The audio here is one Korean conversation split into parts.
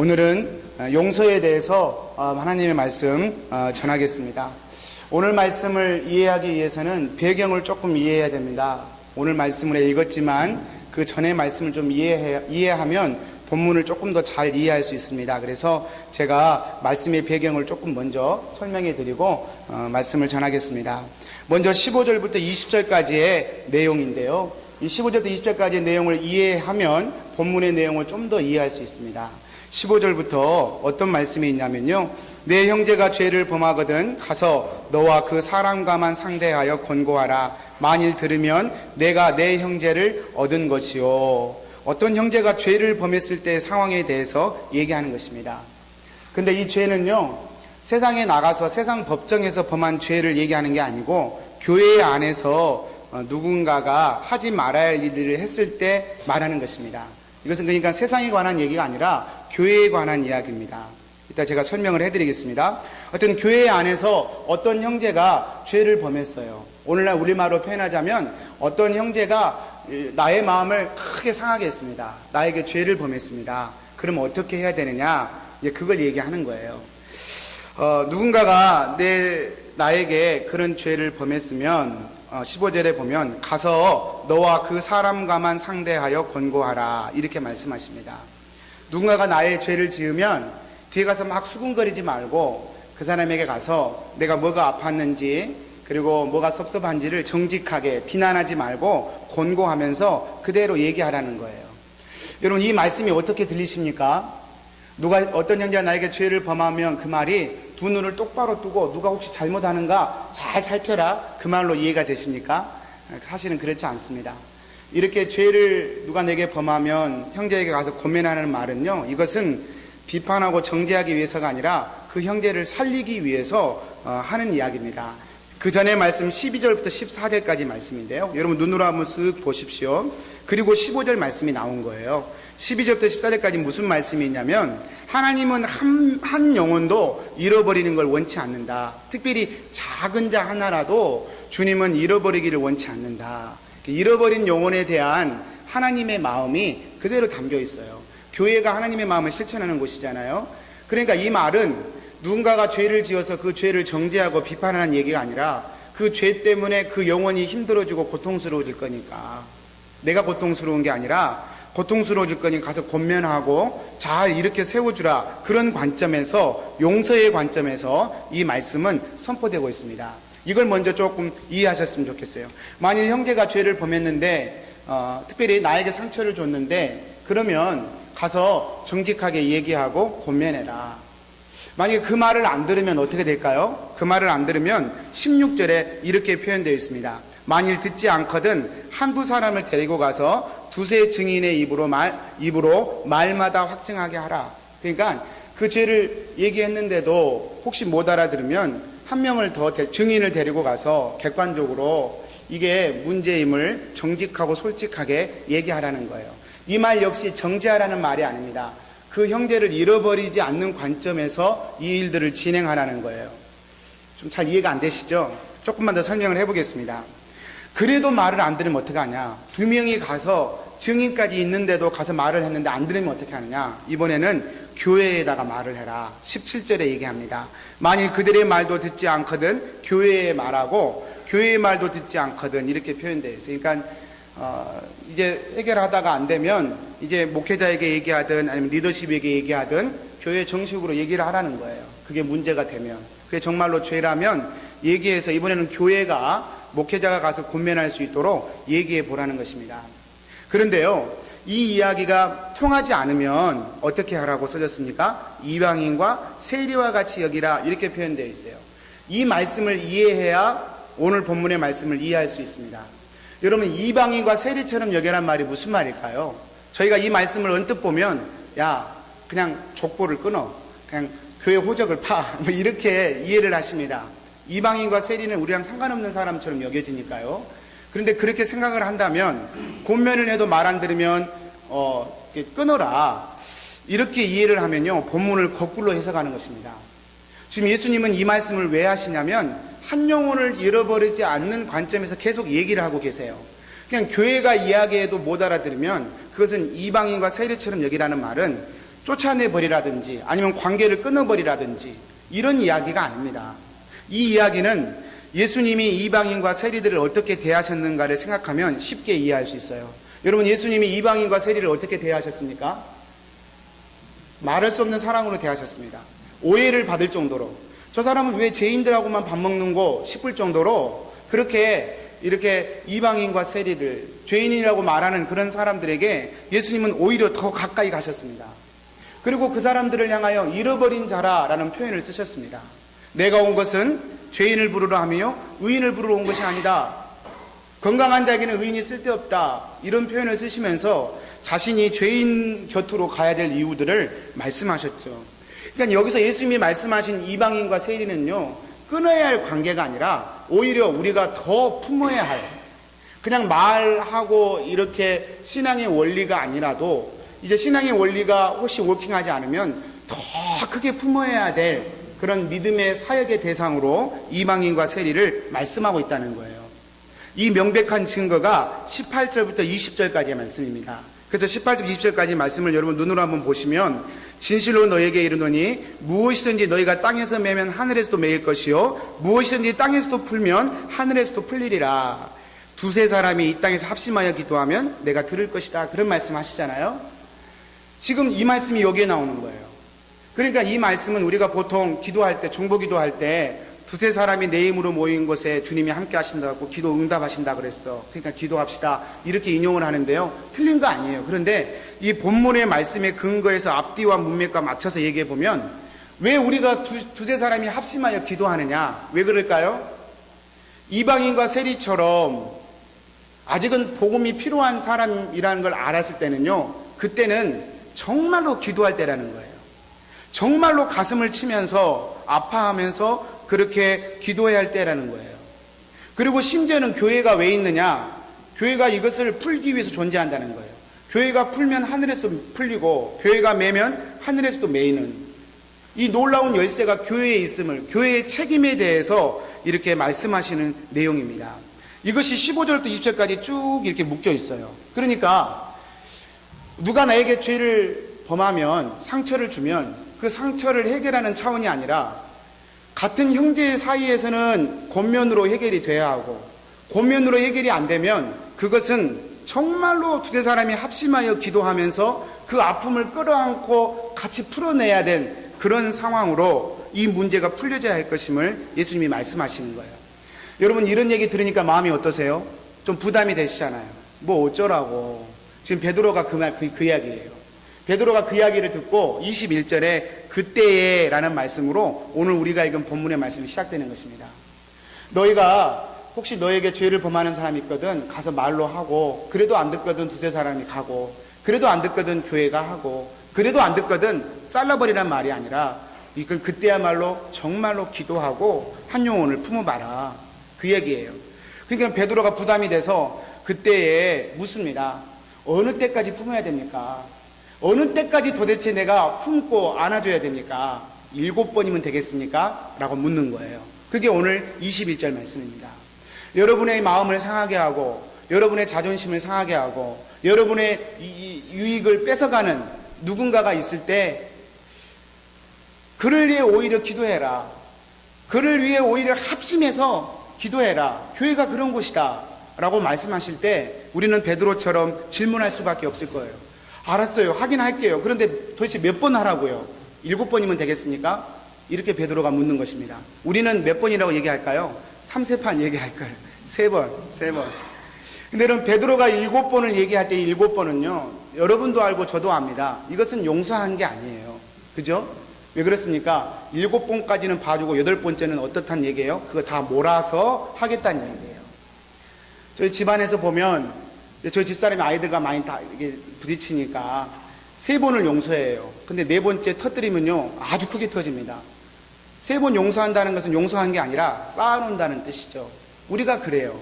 오늘은 어, 용서에 대해서 어, 하나님의 말씀 어, 전하겠습니다. 오늘 말씀을 이해하기 위해서는 배경을 조금 이해해야 됩니다. 오늘 말씀을 읽었지만 그 전의 말씀을 좀 이해해, 이해하면 본문을 조금 더 잘 이해할 수 있습니다. 그래서 제가 말씀의 배경을 조금 먼저 설명해 드리고 어, 말씀을 전하겠습니다. 먼저 15절부터 20절까지의 내용인데요. 이 15절부터 20절까지의 내용을 이해하면 본문의 내용을 좀 더 이해할 수 있습니다. 15절부터 어떤 말씀이 있냐면요. 내 형제가 죄를 범하거든 가서 너와 그 사람과만 상대하여 권고하라. 만일 들으면 내가 내 형제를 얻은 것이요. 어떤 형제가 죄를 범했을 때 상황에 대해서 얘기하는 것입니다. 근데 이 죄는요, 세상에 나가서 세상 법정에서 범한 죄를 얘기하는 게 아니고 교회 안에서 어, 누군가가 하지 말아야 할 일을 했을 때 말하는 것입니다. 이것은 그러니까 세상에 관한 얘기가 아니라 교회에 관한 이야기입니다. 이따 제가 설명을 해드리겠습니다. 어떤 교회 안에서 어떤 형제가 죄를 범했어요. 오늘날 우리말로 표현하자면 어떤 형제가 나의 마음을 크게 상하게 했습니다. 나에게 죄를 범했습니다. 그러면 어떻게 해야 되느냐? 이제 그걸 얘기하는 거예요. 어, 누군가가 내 나에게 그런 죄를 범했으면 어, 15절에 보면 가서 너와 그 사람과만 상대하여 권고하라 이렇게 말씀하십니다. 누군가가 나의 죄를 지으면 뒤에 가서 막 수군거리지 말고 그 사람에게 가서 내가 뭐가 아팠는지 그리고 뭐가 섭섭한지를 정직하게 비난하지 말고 권고하면서 그대로 얘기하라는 거예요. 여러분 이 말씀이 어떻게 들리십니까? 누가 어떤 형제가 나에게 죄를 범하면 그 말이 두 눈을 똑바로 뜨고 누가 혹시 잘못하는가 잘 살펴라 그 말로 이해가 되십니까? 사실은 그렇지 않습니다. 이렇게 죄를 누가 내게 범하면 형제에게 가서 고민하는 말은요 이것은 비판하고 정죄하기 위해서가 아니라 그 형제를 살리기 위해서 어, 하는 이야기입니다. 그 전에 말씀 12절부터 14절까지 말씀인데요. 여러분 눈으로 한번 쓱 보십시오. 그리고 15절 말씀이 나온 거예요. 12절부터 14절까지 무슨 말씀이 있냐면 하나님은 한, 한 영혼도 잃어버리는 걸 원치 않는다. 특별히 작은 자 하나라도 주님은 잃어버리기를 원치 않는다. 잃어버린 영혼에 대한 하나님의 마음이 그대로 담겨 있어요. 교회가 하나님의 마음을 실천하는 곳이잖아요. 그러니까 이 말은 누군가가 죄를 지어서 그 죄를 정죄하고 비판하는 얘기가 아니라 그 죄 때문에 그 영혼이 힘들어지고 고통스러워질 거니까 내가 고통스러운 게 아니라 고통스러워질 거니 가서 권면하고 잘 이렇게 세워주라 그런 관점에서 용서의 관점에서 이 말씀은 선포되고 있습니다. 이걸 먼저 조금 이해하셨으면 좋겠어요. 만일 형제가 죄를 범했는데 어, 특별히 나에게 상처를 줬는데 그러면 가서 정직하게 얘기하고 권면해라. 만약에 그 말을 안 들으면 어떻게 될까요? 그 말을 안 들으면 16절에 이렇게 표현되어 있습니다. 만일 듣지 않거든 한두 사람을 데리고 가서 두세 증인의 입으로 말 입으로 말마다 확증하게 하라. 그러니까 그 죄를 얘기했는데도 혹시 못 알아들으면 한 명을 더 데, 증인을 데리고 가서 객관적으로 이게 문제임을 정직하고 솔직하게 얘기하라는 거예요. 이 말 역시 정죄하라는 말이 아닙니다. 그 형제를 잃어버리지 않는 관점에서 이 일들을 진행하라는 거예요. 좀 잘 이해가 안 되시죠? 조금만 더 설명을 해보겠습니다. 그래도 말을 안 들으면 어떡하냐? 두 명이 가서 증인까지 있는데도 가서 말을 했는데 안 들으면 어떻게 하느냐? 이번에는 교회에다가 말을 해라. 17절에 얘기합니다. 만일 그들의 말도 듣지 않거든 교회에 말하고 교회의 말도 듣지 않거든 이렇게 표현되어 있어요. 그러니까 어, 이제 해결하다가 안 되면 이제 목회자에게 얘기하든 아니면 리더십에게 얘기하든 교회 정식으로 얘기를 하라는 거예요. 그게 문제가 되면 그게 정말로 죄라면 얘기해서 이번에는 교회가 목회자가 가서 권면할 수 있도록 얘기해 보라는 것입니다. 그런데요, 이 이야기가 통하지 않으면 어떻게 하라고 써졌습니까? 이방인과 세리와 같이 여기라 이렇게 표현되어 있어요. 이 말씀을 이해해야 오늘 본문의 말씀을 이해할 수 있습니다. 여러분 이방인과 세리처럼 여겨란 말이 무슨 말일까요? 저희가 이 말씀을 언뜻 보면 야 그냥 족보를 끊어 그냥 교회 호적을 파 뭐 이렇게 이해를 하십니다. 이방인과 세리는 우리랑 상관없는 사람처럼 여겨지니까요. 그런데 그렇게 생각을 한다면 권면을 해도 말 안 들으면 어 끊어라 이렇게 이해를 하면요 본문을 거꾸로 해석하는 것입니다. 지금 예수님은 이 말씀을 왜 하시냐면 한 영혼을 잃어버리지 않는 관점에서 계속 얘기를 하고 계세요. 그냥 교회가 이야기해도 못 알아들으면 그것은 이방인과 세리처럼 여기라는 말은 쫓아내버리라든지 아니면 관계를 끊어버리라든지 이런 이야기가 아닙니다. 이 이야기는 예수님이 이방인과 세리들을 어떻게 대하셨는가를 생각하면 쉽게 이해할 수 있어요. 여러분, 예수님이 이방인과 세리를 어떻게 대하셨습니까? 말할 수 없는 사랑으로 대하셨습니다. 오해를 받을 정도로. 저 사람은 왜 죄인들하고만 밥 먹는 거 싶을 정도로 그렇게 이렇게 이방인과 세리들, 죄인이라고 말하는 그런 사람들에게 예수님은 오히려 더 가까이 가셨습니다. 그리고 그 사람들을 향하여 잃어버린 자라라는 표현을 쓰셨습니다. 내가 온 것은 죄인을 부르러 하며 의인을 부르러 온 것이 아니다. 건강한 자에게는 의인이 쓸데없다. 이런 표현을 쓰시면서 자신이 죄인 곁으로 가야 될 이유들을 말씀하셨죠. 그러니까 여기서 예수님이 말씀하신 이방인과 세리는요, 끊어야 할 관계가 아니라 오히려 우리가 더 품어야 할, 그냥 말하고 이렇게 신앙의 원리가 아니라도 이제 신앙의 원리가 혹시 워킹하지 않으면 더 크게 품어야 될 그런 믿음의 사역의 대상으로 이방인과 세리를 말씀하고 있다는 거예요. 이 명백한 증거가 18절부터 20절까지의 말씀입니다. 그래서 18절, 20절까지 말씀을 여러분 눈으로 한번 보시면 진실로 너에게 이르노니 무엇이든지 너희가 땅에서 매면 하늘에서도 매일 것이요 무엇이든지 땅에서도 풀면 하늘에서도 풀리리라. 두세 사람이 이 땅에서 합심하여 기도하면 내가 들을 것이다. 그런 말씀 하시잖아요. 지금 이 말씀이 여기에 나오는 거예요. 그러니까 이 말씀은 우리가 보통 기도할 때, 중보 기도할 때 두세 사람이 내 힘으로 모인 곳에 주님이 함께 하신다고 기도 응답하신다 그랬어. 그러니까 기도합시다. 이렇게 인용을 하는데요. 틀린 거 아니에요. 그런데 이 본문의 말씀에 근거해서 앞뒤와 문맥과 맞춰서 얘기해 보면 왜 우리가 두, 두세 사람이 합심하여 기도하느냐? 왜 그럴까요? 이방인과 세리처럼 아직은 복음이 필요한 사람이라는 걸 알았을 때는요. 그때는 정말로 기도할 때라는 거예요. 정말로 가슴을 치면서 아파하면서 그렇게 기도해야 할 때라는 거예요. 그리고 심지어는 교회가 왜 있느냐? 교회가 이것을 풀기 위해서 존재한다는 거예요. 교회가 풀면 하늘에서도 풀리고 교회가 매면 하늘에서도 매이는 이 놀라운 열쇠가 교회에 있음을 교회의 책임에 대해서 이렇게 말씀하시는 내용입니다. 이것이 15절부터 20절까지 쭉 이렇게 묶여 있어요. 그러니까 누가 나에게 죄를 범하면 상처를 주면 그 상처를 해결하는 차원이 아니라 같은 형제 사이에서는 권면으로 해결이 돼야 하고 권면으로 해결이 안 되면 그것은 정말로 두세 사람이 합심하여 기도하면서 그 아픔을 끌어안고 같이 풀어내야 된 그런 상황으로 이 문제가 풀려져야 할 것임을 예수님이 말씀하시는 거예요. 여러분 이런 얘기 들으니까 마음이 어떠세요? 좀 부담이 되시잖아요. 뭐 어쩌라고. 지금 베드로가 그 말, 그, 그 이야기예요. 베드로가 그 이야기를 듣고 21절에 그때에 라는 말씀으로 오늘 우리가 읽은 본문의 말씀이 시작되는 것입니다. 너희가 혹시 너에게 죄를 범하는 사람이 있거든 가서 말로 하고 그래도 안 듣거든 두세 사람이 가고 그래도 안 듣거든 교회가 하고 그래도 안 듣거든 잘라버리란 말이 아니라 이걸 그때야말로 정말로 기도하고 한 영혼을 품어봐라 그 얘기예요. 그러니까 베드로가 부담이 돼서 그때에 묻습니다. 어느 때까지 품어야 됩니까? 어느 때까지 도대체 내가 품고 안아줘야 됩니까? 일곱 번이면 되겠습니까? 라고 묻는 거예요. 그게 오늘 21절 말씀입니다. 여러분의 마음을 상하게 하고, 여러분의 자존심을 상하게 하고, 여러분의 유익을 뺏어가는 누군가가 있을 때, 그를 위해 오히려 기도해라. 그를 위해 오히려 합심해서 기도해라. 교회가 그런 곳이다. 라고 말씀하실 때, 우리는 베드로처럼 질문할 수밖에 없을 거예요. 알았어요. 하긴 할게요. 그런데 도대체 몇 번 하라고요? 일곱 번이면 되겠습니까? 이렇게 베드로가 묻는 것입니다. 우리는 몇 번이라고 얘기할까요? 3세판 얘기할 거예요. 세 번, 세 번. 근데 여러분, 베드로가 일곱 번을 얘기할 때 일곱 번은요, 여러분도 알고 저도 압니다. 이것은 용서한 게 아니에요. 그죠? 왜 그렇습니까? 일곱 번까지는 봐주고 여덟 번째는 어떻단 얘기예요? 그거 다 몰아서 하겠다는 얘기예요. 저희 집안에서 보면, 저희 집사람이 아이들과 많이 다 이게 부딪히니까 세 번을 용서해요. 근데 네 번째 터뜨리면요, 아주 크게 터집니다. 세 번 용서한다는 것은 용서한 게 아니라 쌓아놓는다는 뜻이죠. 우리가 그래요.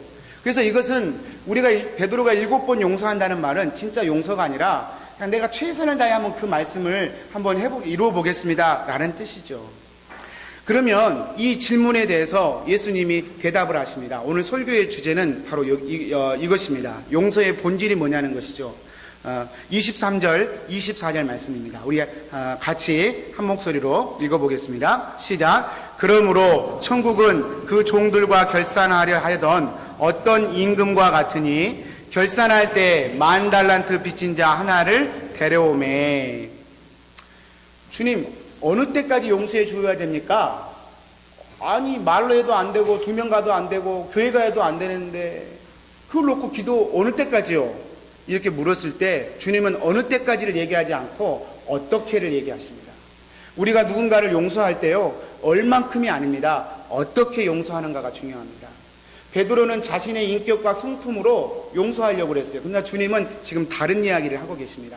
그래서 이것은 우리가 베드로가 일곱 번 용서한다는 말은 진짜 용서가 아니라 그냥 내가 최선을 다해 한번 그 말씀을 한번 해보 이루어 보겠습니다 라는 뜻이죠. 그러면 이 질문에 대해서 예수님이 대답을 하십니다. 오늘 설교의 주제는 바로 이, 어, 이것입니다. 용서의 본질이 뭐냐는 것이죠. 어, 23절, 24절 말씀입니다. 우리 어, 같이 한 목소리로 읽어보겠습니다. 시작. 그러므로 천국은 그 종들과 결산하려 하던 어떤 임금과 같으니 결산할 때 만 달란트 빚진 자 하나를 데려오매. 주님, 어느 때까지 용서해 주어야 됩니까? 아니, 말로 해도 안 되고, 두 명 가도 안 되고, 교회 가도 안 되는데, 그걸 놓고 기도 어느 때까지요? 이렇게 물었을 때, 주님은 어느 때까지를 얘기하지 않고, 어떻게를 얘기하십니다. 우리가 누군가를 용서할 때요, 얼만큼이 아닙니다. 어떻게 용서하는가가 중요합니다. 베드로는 자신의 인격과 성품으로 용서하려고 그랬어요. 그러나 주님은 지금 다른 이야기를 하고 계십니다.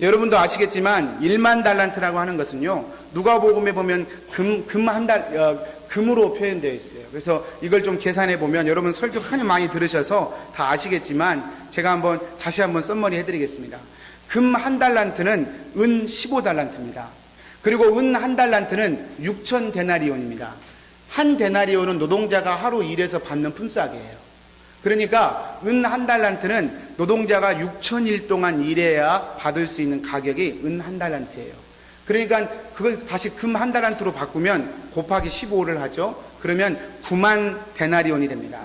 여러분도 아시겠지만 1만 달란트라고 하는 것은요. 누가복음에 보면 금 금 한달 어, 금으로 표현되어 있어요. 그래서 이걸 좀 계산해 보면 여러분 설교 한주 많이 들으셔서 다 아시겠지만 제가 한번 다시 한번 썸머리 해 드리겠습니다. 금 한 달란트는 은 15달란트입니다. 그리고 은 한 달란트는 6천 데나리온입니다. 한 데나리온은 노동자가 하루 일해서 받는 품삯이에요. 그러니까 은 한 달란트는 노동자가 6천일 동안 일해야 받을 수 있는 가격이 은 한 달란트예요. 그러니까 그걸 다시 금 한 달란트로 바꾸면 곱하기 15를 하죠. 그러면 9만 데나리온이 됩니다.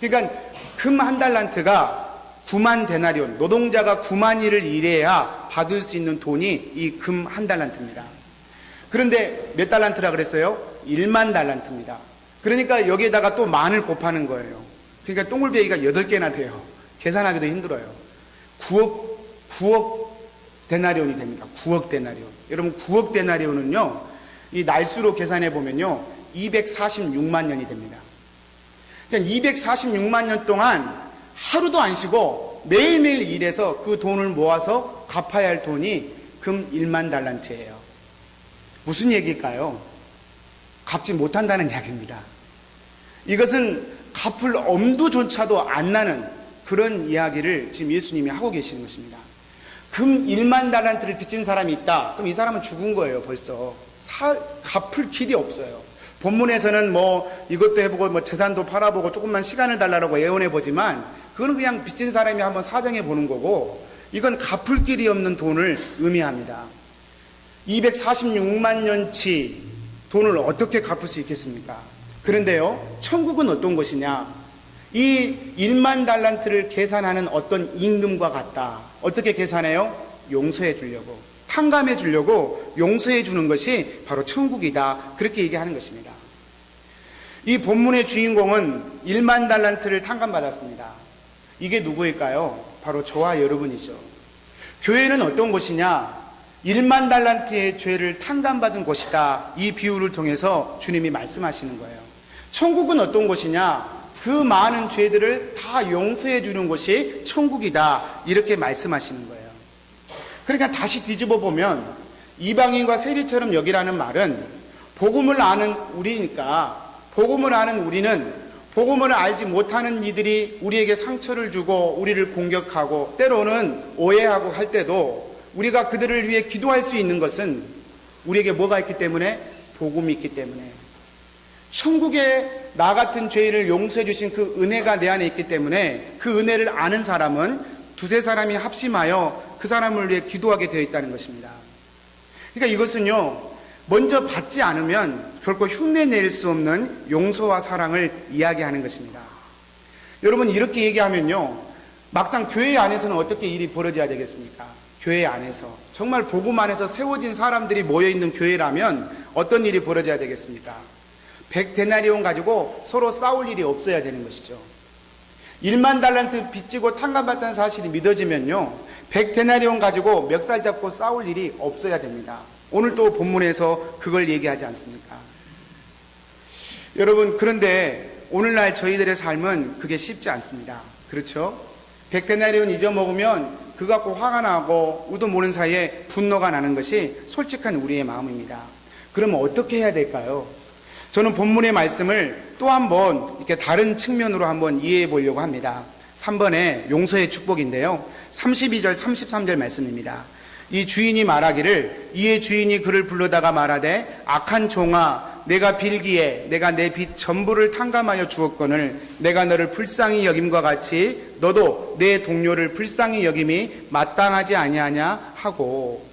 그러니까 금 한 달란트가 9만 데나리온, 노동자가 9만 일을 일해야 받을 수 있는 돈이 이 금 한 달란트입니다. 그런데 몇 달란트라 그랬어요? 1만 달란트입니다. 그러니까 여기에다가 또 만을 곱하는 거예요. 그러니까 똥울베이가 8개나 돼요. 계산하기도 힘들어요. 9억, 9억 데나리온이 됩니다. 9억 데나리온. 여러분, 9억 데나리온은요, 이 날수로 계산해 보면요, 246만 년이 됩니다. 그러니까 246만 년 동안 하루도 안 쉬고 매일매일 일해서 그 돈을 모아서 갚아야 할 돈이 금 1만 달란트예요. 무슨 얘기일까요? 갚지 못한다는 이야기입니다. 이것은 갚을 엄두조차도 안 나는 그런 이야기를 지금 예수님이 하고 계시는 것입니다. 금 1만 달란트를 빚진 사람이 있다. 그럼 이 사람은 죽은 거예요, 벌써. 사, 갚을 길이 없어요. 본문에서는 뭐 이것도 해보고 뭐 재산도 팔아보고 조금만 시간을 달라고 예언해 보지만 그건 그냥 빚진 사람이 한번 사정해 보는 거고 이건 갚을 길이 없는 돈을 의미합니다. 246만 년치 돈을 어떻게 갚을 수 있겠습니까? 그런데요, 천국은 어떤 곳이냐? 이 1만 달란트를 계산하는 어떤 임금과 같다. 어떻게 계산해요? 용서해 주려고. 탕감해 주려고 용서해 주는 것이 바로 천국이다. 그렇게 얘기하는 것입니다. 이 본문의 주인공은 1만 달란트를 탕감받았습니다. 이게 누구일까요? 바로 저와 여러분이죠. 교회는 어떤 곳이냐? 1만 달란트의 죄를 탕감받은 곳이다. 이 비유를 통해서 주님이 말씀하시는 거예요. 천국은 어떤 곳이냐? 그 많은 죄들을 다 용서해 주는 곳이 천국이다. 이렇게 말씀하시는 거예요. 그러니까 다시 뒤집어 보면 이방인과 세리처럼 여기라는 말은 복음을 아는 우리니까 복음을 아는 우리는 복음을 알지 못하는 이들이 우리에게 상처를 주고 우리를 공격하고 때로는 오해하고 할 때도 우리가 그들을 위해 기도할 수 있는 것은 우리에게 뭐가 있기 때문에 복음이 있기 때문에 천국에 나 같은 죄인을 용서해 주신 그 은혜가 내 안에 있기 때문에 그 은혜를 아는 사람은 두세 사람이 합심하여 그 사람을 위해 기도하게 되어 있다는 것입니다. 그러니까 이것은요, 먼저 받지 않으면 결코 흉내 낼 수 없는 용서와 사랑을 이야기하는 것입니다. 여러분, 이렇게 얘기하면요, 막상 교회 안에서는 어떻게 일이 벌어져야 되겠습니까? 교회 안에서. 정말 복음 안에서 세워진 사람들이 모여있는 교회라면 어떤 일이 벌어져야 되겠습니까? 백데나리온 가지고 서로 싸울 일이 없어야 되는 것이죠. 1만 달란트 빚지고 탕감받다는 사실이 믿어지면요. 백데나리온 가지고 멱살 잡고 싸울 일이 없어야 됩니다. 오늘 또 본문에서 그걸 얘기하지 않습니까? 여러분, 그런데 오늘날 저희들의 삶은 그게 쉽지 않습니다. 그렇죠? 백데나리온 잊어먹으면 그 갖고 화가 나고 우도 모르는 사이에 분노가 나는 것이 솔직한 우리의 마음입니다. 그러면 어떻게 해야 될까요? 저는 본문의 말씀을 또 한번 이렇게 다른 측면으로 한번 이해해 보려고 합니다. 3번에 용서의 축복인데요. 32절, 33절 말씀입니다. 이 주인이 말하기를 이에 주인이 그를 불러다가 말하되 악한 종아 내가 빌기에 내가 내 빚 전부를 탕감하여 주었거늘 내가 너를 불쌍히 여김과 같이 너도 내 동료를 불쌍히 여김이 마땅하지 아니하냐 하고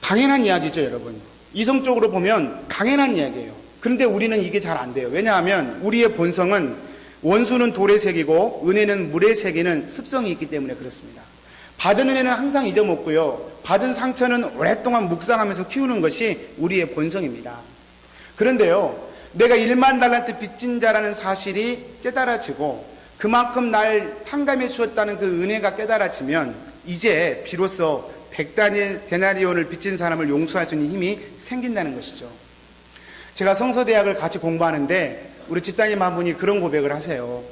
당연한 이야기죠, 여러분. 이성적으로 보면 당연한 이야기예요. 그런데 우리는 이게 잘 안 돼요. 왜냐하면 우리의 본성은 원수는 돌의 색이고 은혜는 물의 색이는 습성이 있기 때문에 그렇습니다. 받은 은혜는 항상 잊어먹고요. 받은 상처는 오랫동안 묵상하면서 키우는 것이 우리의 본성입니다. 그런데요, 내가 1만 달란트 빚진 자라는 사실이 깨달아지고 그만큼 날 탕감해 주었다는 그 은혜가 깨달아지면 이제 비로소 백단의 데나리온을 빚진 사람을 용서할 수 있는 힘이 생긴다는 것이죠. 제가 성서대학을 같이 공부하는데 우리 집사님 한 분이 그런 고백을 하세요.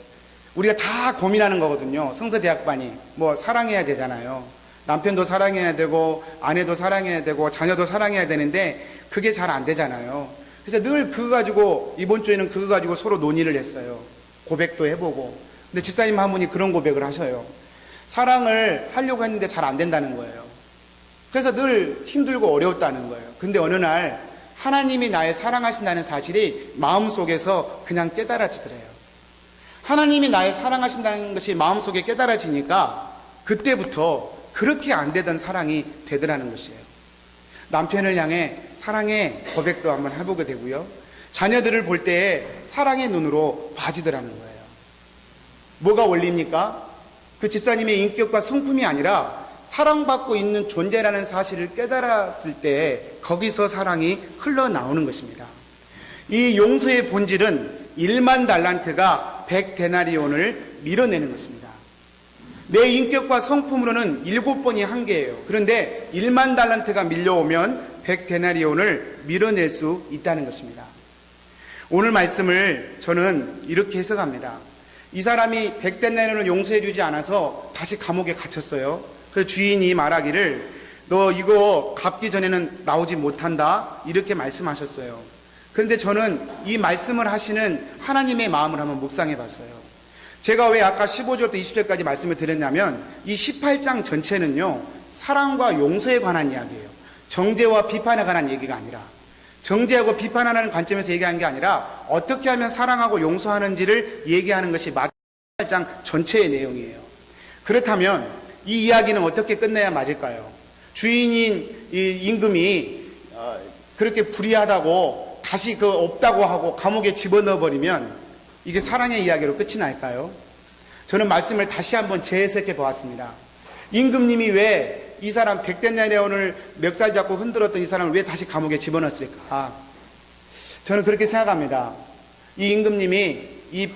우리가 다 고민하는 거거든요. 성서대학반이. 뭐 사랑해야 되잖아요. 남편도 사랑해야 되고 아내도 사랑해야 되고 자녀도 사랑해야 되는데 그게 잘 안 되잖아요. 그래서 늘 그거 가지고 이번 주에는 그거 가지고 서로 논의를 했어요. 고백도 해보고. 근데 집사님 한 분이 그런 고백을 하셔요. 사랑을 하려고 했는데 잘 안 된다는 거예요. 그래서 늘 힘들고 어려웠다는 거예요. 근데 어느 날 하나님이 나를 사랑하신다는 사실이 마음속에서 그냥 깨달아지더래요. 하나님이 나를 사랑하신다는 것이 마음속에 깨달아지니까 그때부터 그렇게 안 되던 사랑이 되더라는 것이에요. 남편을 향해 사랑의 고백도 한번 해보게 되고요. 자녀들을 볼 때에 사랑의 눈으로 봐지더라는 거예요. 뭐가 원리입니까? 그 집사님의 인격과 성품이 아니라 사랑받고 있는 존재라는 사실을 깨달았을 때 거기서 사랑이 흘러나오는 것입니다. 이 용서의 본질은 1만 달란트가 100데나리온을 밀어내는 것입니다. 내 인격과 성품으로는 7번이 한계예요. 그런데 1만 달란트가 밀려오면 100데나리온을 밀어낼 수 있다는 것입니다. 오늘 말씀을 저는 이렇게 해석합니다. 이 사람이 100데나리온을 용서해 주지 않아서 다시 감옥에 갇혔어요. 그 주인이 말하기를 너 이거 갚기 전에는 나오지 못한다 이렇게 말씀하셨어요. 그런데 저는 이 말씀을 하시는 하나님의 마음을 한번 묵상해 봤어요. 제가 왜 아까 15절부터 20절까지 말씀을 드렸냐면 이 18장 전체는요 사랑과 용서에 관한 이야기예요. 정죄와 비판에 관한 얘기가 아니라 정죄하고 비판하는 관점에서 얘기하는 게 아니라 어떻게 하면 사랑하고 용서하는지를 얘기하는 것이 마지막 18장 전체의 내용이에요. 그렇다면 이 이야기는 어떻게 끝내야 맞을까요? 주인인 이 임금이 어, 그렇게 불의하다고 다시 그 없다고 하고 감옥에 집어넣어 버리면 이게 사랑의 이야기로 끝이 날까요? 저는 말씀을 다시 한번 재해석해 보았습니다. 임금님이 왜 이 사람 백대나리온을 멱살 잡고 흔들었던 이 사람을 왜 다시 감옥에 집어넣었을까? 저는 그렇게 생각합니다. 이 임금님이 이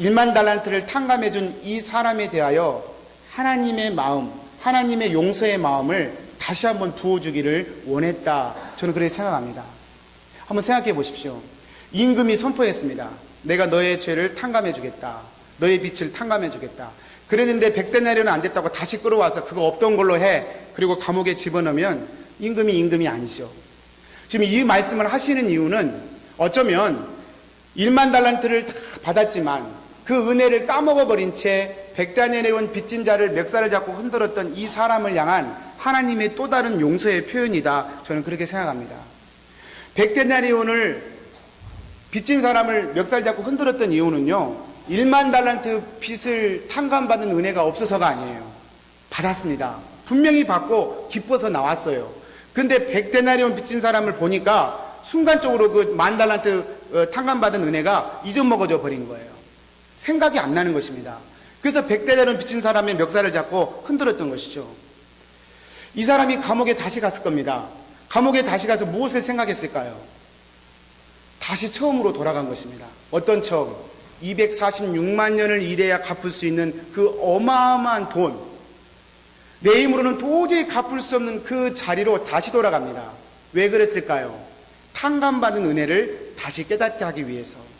1만 달란트를 탕감해 준 이 사람에 대하여 하나님의 마음, 하나님의 용서의 마음을 다시 한번 부어주기를 원했다. 저는 그렇게 생각합니다. 한번 생각해 보십시오. 임금이 선포했습니다. 내가 너의 죄를 탕감해 주겠다. 너의 빛을 탕감해 주겠다. 그랬는데 백대나리는 안 됐다고 다시 끌어와서 그거 없던 걸로 해. 그리고 감옥에 집어넣으면 임금이 임금이 아니죠. 지금 이 말씀을 하시는 이유는 어쩌면 1만 달란트를 다 받았지만 그 은혜를 까먹어버린 채 백단에 온 빚진 자를 멱살을 잡고 흔들었던 이 사람을 향한 하나님의 또 다른 용서의 표현이다. 저는 그렇게 생각합니다. 백데나리온을 빚진 사람을 멱살 잡고 흔들었던 이유는요. 1만 달란트 빚을 탕감받는 은혜가 없어서가 아니에요. 받았습니다. 분명히 받고 기뻐서 나왔어요. 근데 백데나리온 빚진 사람을 보니까 순간적으로 그 만 달란트 어, 탕감받은 은혜가 잊어먹어져 버린 거예요. 생각이 안 나는 것입니다. 그래서 백대대는 빚진 사람의 멱살을 잡고 흔들었던 것이죠. 이 사람이 감옥에 다시 갔을 겁니다. 감옥에 다시 가서 무엇을 생각했을까요? 다시 처음으로 돌아간 것입니다. 어떤 처음? 246만 년을 일해야 갚을 수 있는 그 어마어마한 돈. 내 힘으로는 도저히 갚을 수 없는 그 자리로 다시 돌아갑니다. 왜 그랬을까요? 탕감받은 은혜를 다시 깨닫게 하기 위해서.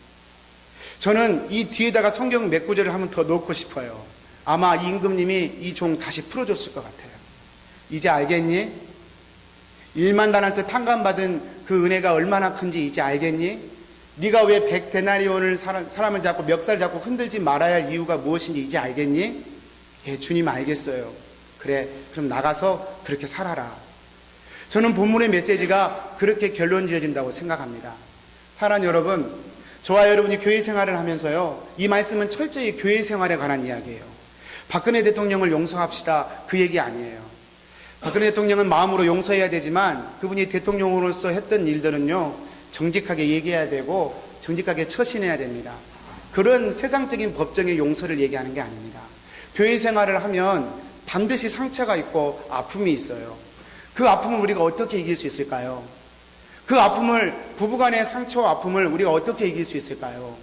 저는 이 뒤에다가 성경 몇 구절을 한번 더 넣고 싶어요. 아마 임금님이 이 종 다시 풀어줬을 것 같아요. 이제 알겠니? 1만 달란트 탕감받은 그 은혜가 얼마나 큰지 이제 알겠니? 네가 왜 백데나리온을 사람을 잡고 멱살 잡고 흔들지 말아야 할 이유가 무엇인지 이제 알겠니? 예, 주님 알겠어요. 그래, 그럼 나가서 그렇게 살아라. 저는 본문의 메시지가 그렇게 결론 지어진다고 생각합니다. 사랑 여러분, 저와 여러분이 교회 생활을 하면서요, 이 말씀은 철저히 교회 생활에 관한 이야기예요. 박근혜 대통령을 용서합시다. 그 얘기 아니에요. 박근혜 대통령은 마음으로 용서해야 되지만 그분이 대통령으로서 했던 일들은요, 정직하게 얘기해야 되고 정직하게 처신해야 됩니다. 그런 세상적인 법정의 용서를 얘기하는 게 아닙니다. 교회 생활을 하면 반드시 상처가 있고 아픔이 있어요. 그 아픔을 우리가 어떻게 이길 수 있을까요? 그 아픔을 부부간의 상처 아픔을 우리가 어떻게 이길 수 있을까요?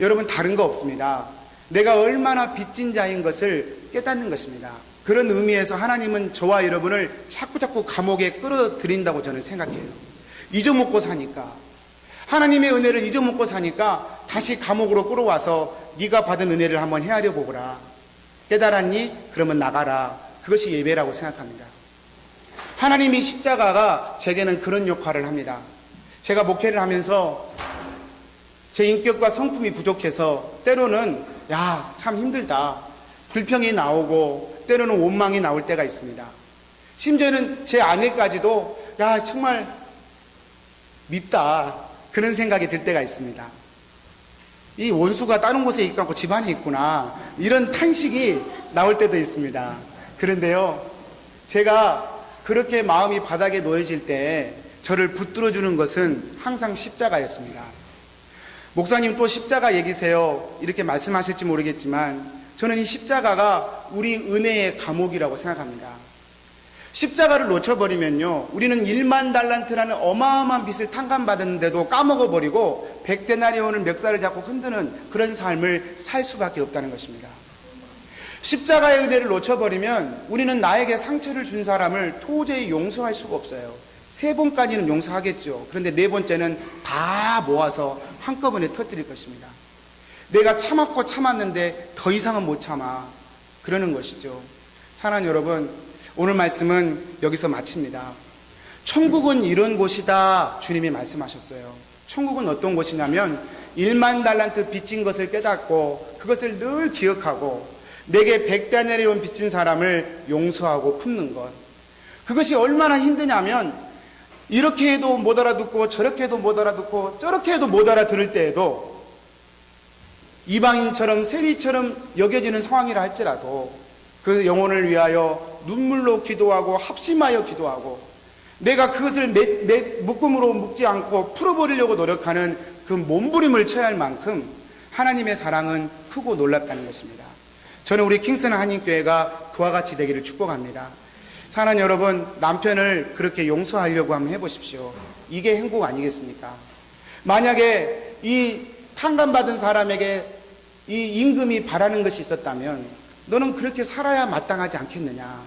여러분 다른 거 없습니다. 내가 얼마나 빚진 자인 것을 깨닫는 것입니다. 그런 의미에서 하나님은 저와 여러분을 자꾸 자꾸 감옥에 끌어들인다고 저는 생각해요. 잊어먹고 사니까 하나님의 은혜를 잊어먹고 사니까 다시 감옥으로 끌어와서 네가 받은 은혜를 한번 헤아려 보거라. 깨달았니? 그러면 나가라. 그것이 예배라고 생각합니다. 하나님이 십자가가 제게는 그런 역할을 합니다. 제가 목회를 하면서 제 인격과 성품이 부족해서 때로는 야, 참 힘들다. 불평이 나오고 때로는 원망이 나올 때가 있습니다. 심지어는 제 아내까지도 야, 정말 밉다. 그런 생각이 들 때가 있습니다. 이 원수가 다른 곳에 있고 집안에 있구나. 이런 탄식이 나올 때도 있습니다. 그런데요, 제가 그렇게 마음이 바닥에 놓여질 때 저를 붙들어 주는 것은 항상 십자가였습니다. 목사님 또 십자가 얘기세요. 이렇게 말씀하실지 모르겠지만 저는 이 십자가가 우리 은혜의 감옥이라고 생각합니다. 십자가를 놓쳐버리면요. 우리는 1만 달란트라는 어마어마한 빚을 탕감받았는데도 까먹어버리고 백데나리온을 멱살을 잡고 흔드는 그런 삶을 살 수밖에 없다는 것입니다. 십자가의 은혜를 놓쳐버리면 우리는 나에게 상처를 준 사람을 도저히 용서할 수가 없어요. 세 번까지는 용서하겠죠. 그런데 네 번째는 다 모아서 한꺼번에 터뜨릴 것입니다. 내가 참았고 참았는데 더 이상은 못 참아. 그러는 것이죠. 사랑하는 여러분, 오늘 말씀은 여기서 마칩니다. 천국은 이런 곳이다. 주님이 말씀하셨어요. 천국은 어떤 곳이냐면 1만 달란트 빚진 것을 깨닫고 그것을 늘 기억하고 내게 백대 내려온 빚진 사람을 용서하고 품는 것. 그것이 얼마나 힘드냐면 이렇게 해도 못 알아듣고 저렇게 해도 못 알아듣고 저렇게 해도 못 알아들을 때에도 이방인처럼 세리처럼 여겨지는 상황이라 할지라도 그 영혼을 위하여 눈물로 기도하고 합심하여 기도하고 내가 그것을 매, 매, 묶음으로 묶지 않고 풀어버리려고 노력하는 그 몸부림을 쳐야 할 만큼 하나님의 사랑은 크고 놀랍다는 것입니다. 저는 우리 킹슨 한인교회가 그와 같이 되기를 축복합니다. 사랑하는 여러분, 남편을 그렇게 용서하려고 한번 해보십시오. 이게 행복 아니겠습니까? 만약에 이 탕감받은 사람에게 이 임금이 바라는 것이 있었다면 너는 그렇게 살아야 마땅하지 않겠느냐.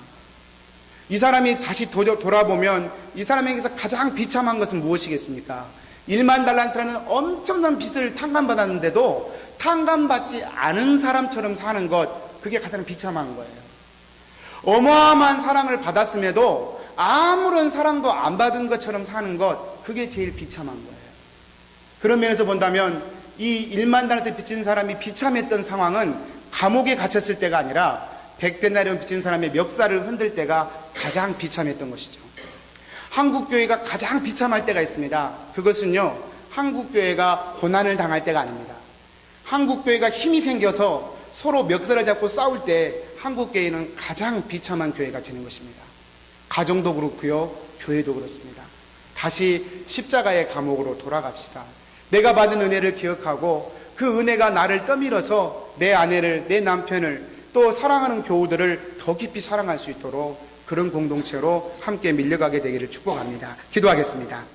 이 사람이 다시 도- 돌아보면 이 사람에게서 가장 비참한 것은 무엇이겠습니까? 1만 달란트라는 엄청난 빚을 탕감받았는데도 탕감받지 않은 사람처럼 사는 것, 그게 가장 비참한 거예요. 어마어마한 사랑을 받았음에도 아무런 사랑도 안 받은 것처럼 사는 것, 그게 제일 비참한 거예요. 그런 면에서 본다면 이 1만 달한테 빚진 사람이 비참했던 상황은 감옥에 갇혔을 때가 아니라 백대나리온 빚진 사람의 멱살을 흔들 때가 가장 비참했던 것이죠. 한국교회가 가장 비참할 때가 있습니다. 그것은요, 한국교회가 고난을 당할 때가 아닙니다. 한국교회가 힘이 생겨서 서로 멱살을 잡고 싸울 때 한국 교회는 가장 비참한 교회가 되는 것입니다. 가정도 그렇고요, 교회도 그렇습니다. 다시 십자가의 감옥으로 돌아갑시다. 내가 받은 은혜를 기억하고 그 은혜가 나를 떠밀어서 내 아내를, 내 남편을 또 사랑하는 교우들을 더 깊이 사랑할 수 있도록 그런 공동체로 함께 밀려가게 되기를 축복합니다. 기도하겠습니다.